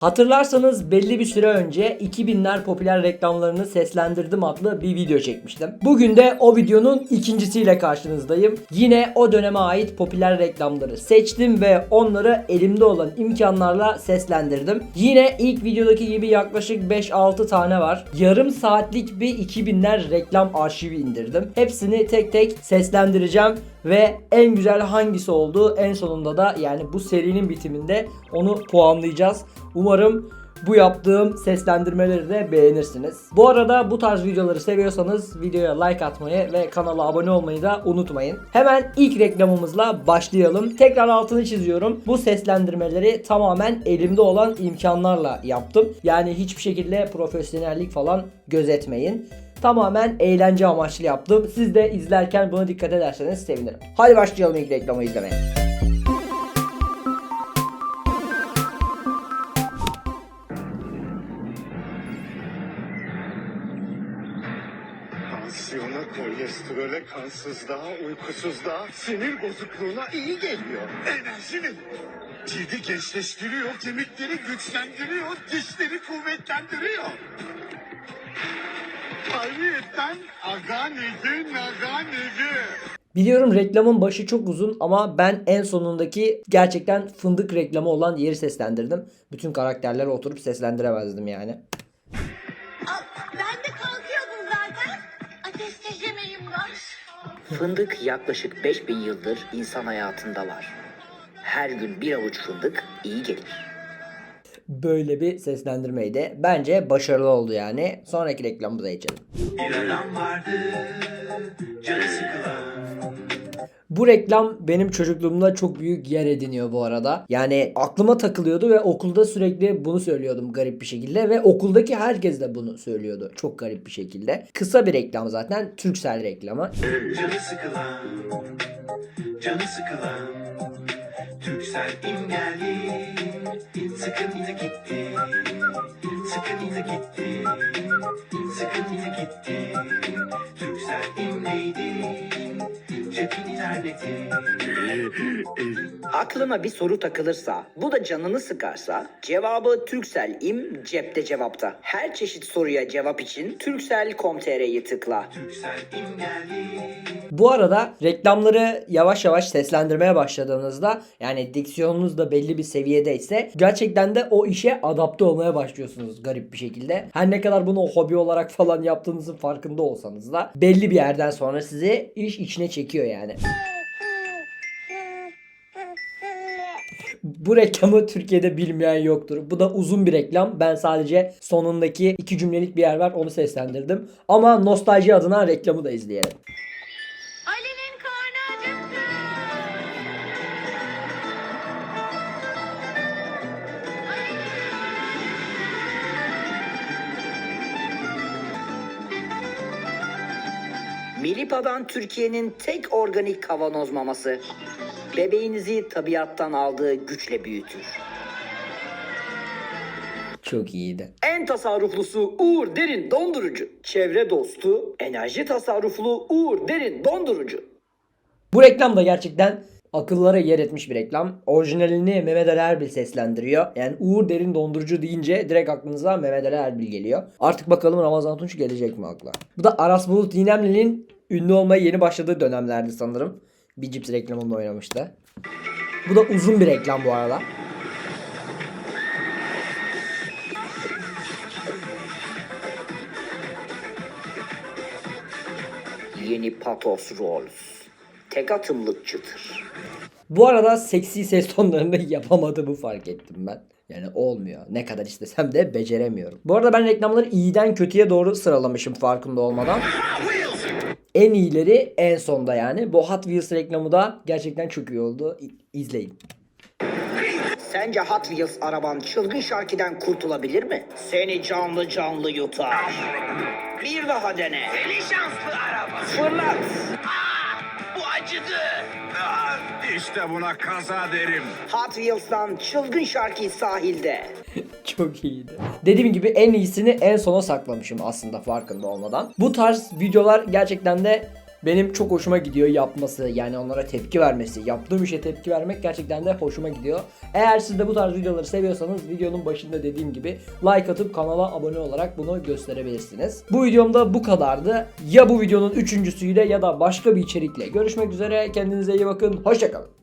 Hatırlarsanız belli bir süre önce 2000'ler popüler reklamlarını seslendirdim adlı bir video çekmiştim. Bugün de o videonun ikincisiyle karşınızdayım. Yine o döneme ait popüler reklamları seçtim ve onları elimde olan imkanlarla seslendirdim. Yine ilk videodaki gibi yaklaşık 5-6 tane var. Yarım saatlik bir 2000'ler reklam arşivi indirdim. Hepsini tek tek seslendireceğim ve en güzel hangisi olduğu en sonunda da yani bu serinin bitiminde onu puanlayacağız. Umarım bu yaptığım seslendirmeleri de beğenirsiniz. Bu arada bu tarz videoları seviyorsanız videoya like atmayı ve kanala abone olmayı da unutmayın. Hemen ilk reklamımızla başlayalım. Tekrar altını çiziyorum. Bu seslendirmeleri tamamen elimde olan imkanlarla yaptım. Yani hiçbir şekilde profesyonellik falan gözetmeyin. Tamamen eğlence amaçlı yaptım. Siz de izlerken buna dikkat ederseniz sevinirim. Hadi başlayalım ilk reklamı izlemeye. Kolesterole, kansızlığa, uykusuzluğa, sinir bozukluğuna iyi geliyor. Enerji veriyor. Cildi gençleştiriyor, kemikleri güçlendiriyor, dişleri kuvvetlendiriyor. Ayrıyeten aga negi, naga negi. Biliyorum reklamın başı çok uzun ama ben en sonundaki gerçekten fındık reklamı olan yeri seslendirdim. Bütün karakterleri oturup seslendiremezdim yani. Fındık yaklaşık 5000 yıldır insan hayatında var. Her gün bir avuç fındık iyi gelir. Böyle bir seslendirmeydi. Bence başarılı oldu yani. Sonraki reklamımıza geçelim. Bir adam vardı, canı sıkılan. Bu reklam benim çocukluğumda çok büyük yer ediniyor bu arada. Yani aklıma takılıyordu ve okulda sürekli bunu söylüyordum garip bir şekilde ve okuldaki herkes de bunu söylüyordu çok garip bir şekilde. Kısa bir reklam zaten Turkcell reklamı. Canı sıkılan, canı sıkılan. Türksel imgeldi, sıkıntı gitti, sıkıntı gitti, Aklına bir soru takılırsa, bu da canını sıkarsa, cevabı Türksel im cepte cevapta. Her çeşit soruya cevap için Turkcell.com.tr'yi tıkla. Bu arada reklamları yavaş yavaş seslendirmeye başladığınızda yani diksiyonunuz da belli bir seviyedeyse gerçekten de o işe adapte olmaya başlıyorsunuz garip bir şekilde. Her ne kadar bunu hobi olarak falan yaptığınızın farkında olsanız da belli bir yerden sonra sizi iş içine çekiyor yani. Bu reklamı Türkiye'de bilmeyen yoktur. Bu da uzun bir reklam. Ben sadece sonundaki iki cümlelik bir yer var onu seslendirdim. Ama nostalji adına reklamı da izleyelim. Milipa'dan Türkiye'nin tek organik kavanoz maması. Bebeğinizi tabiattan aldığı güçle büyütür. Çok iyiydi. En tasarruflusu Uğur Derin Dondurucu. Çevre dostu, enerji tasarruflu Uğur Derin Dondurucu. Bu reklam da gerçekten akıllara yer etmiş bir reklam. Orijinalini Mehmet Ali Erbil seslendiriyor. Yani Uğur Derin Dondurucu deyince direkt aklınıza Mehmet Ali Erbil geliyor. Artık bakalım Ramazan Tunç gelecek mi akla? Bu da Aras Bulut İynemli'nin ünlü olmaya yeni başladığı dönemlerdi sanırım. Bir cips reklamında oynamıştı. Bu da uzun bir reklam bu arada. Yeni Patos Rolls. Tek atımlık çıtır. Bu arada seksi ses tonlarını yapamadığımı fark ettim ben. Yani olmuyor. Ne kadar istesem de beceremiyorum. Bu arada ben reklamları iyiden kötüye doğru sıralamışım farkında olmadan. En iyileri en sonda yani. Bu Hot Wheels reklamı da gerçekten çok iyi oldu. İzleyin. Sence Hot Wheels araban çılgın şarkiden kurtulabilir mi? Seni canlı canlı yutar. Bir daha dene. Seni şanslı araba. Fırlat. Bu acıdı. İşte buna kaza derim. Hot Wheels'tan çılgın şarkı sahilde. Çok iyiydi. Dediğim gibi en iyisini en sona saklamışım aslında farkında olmadan. Bu tarz videolar gerçekten de benim çok hoşuma gidiyor yapması. Yani onlara tepki vermesi. Yaptığım işe tepki vermek gerçekten de hoşuma gidiyor. Eğer siz de bu tarz videoları seviyorsanız videonun başında dediğim gibi like atıp kanala abone olarak bunu gösterebilirsiniz. Bu videomda bu kadardı. Ya bu videonun üçüncüsüyle ya da başka bir içerikle görüşmek üzere. Kendinize iyi bakın. Hoşçakalın.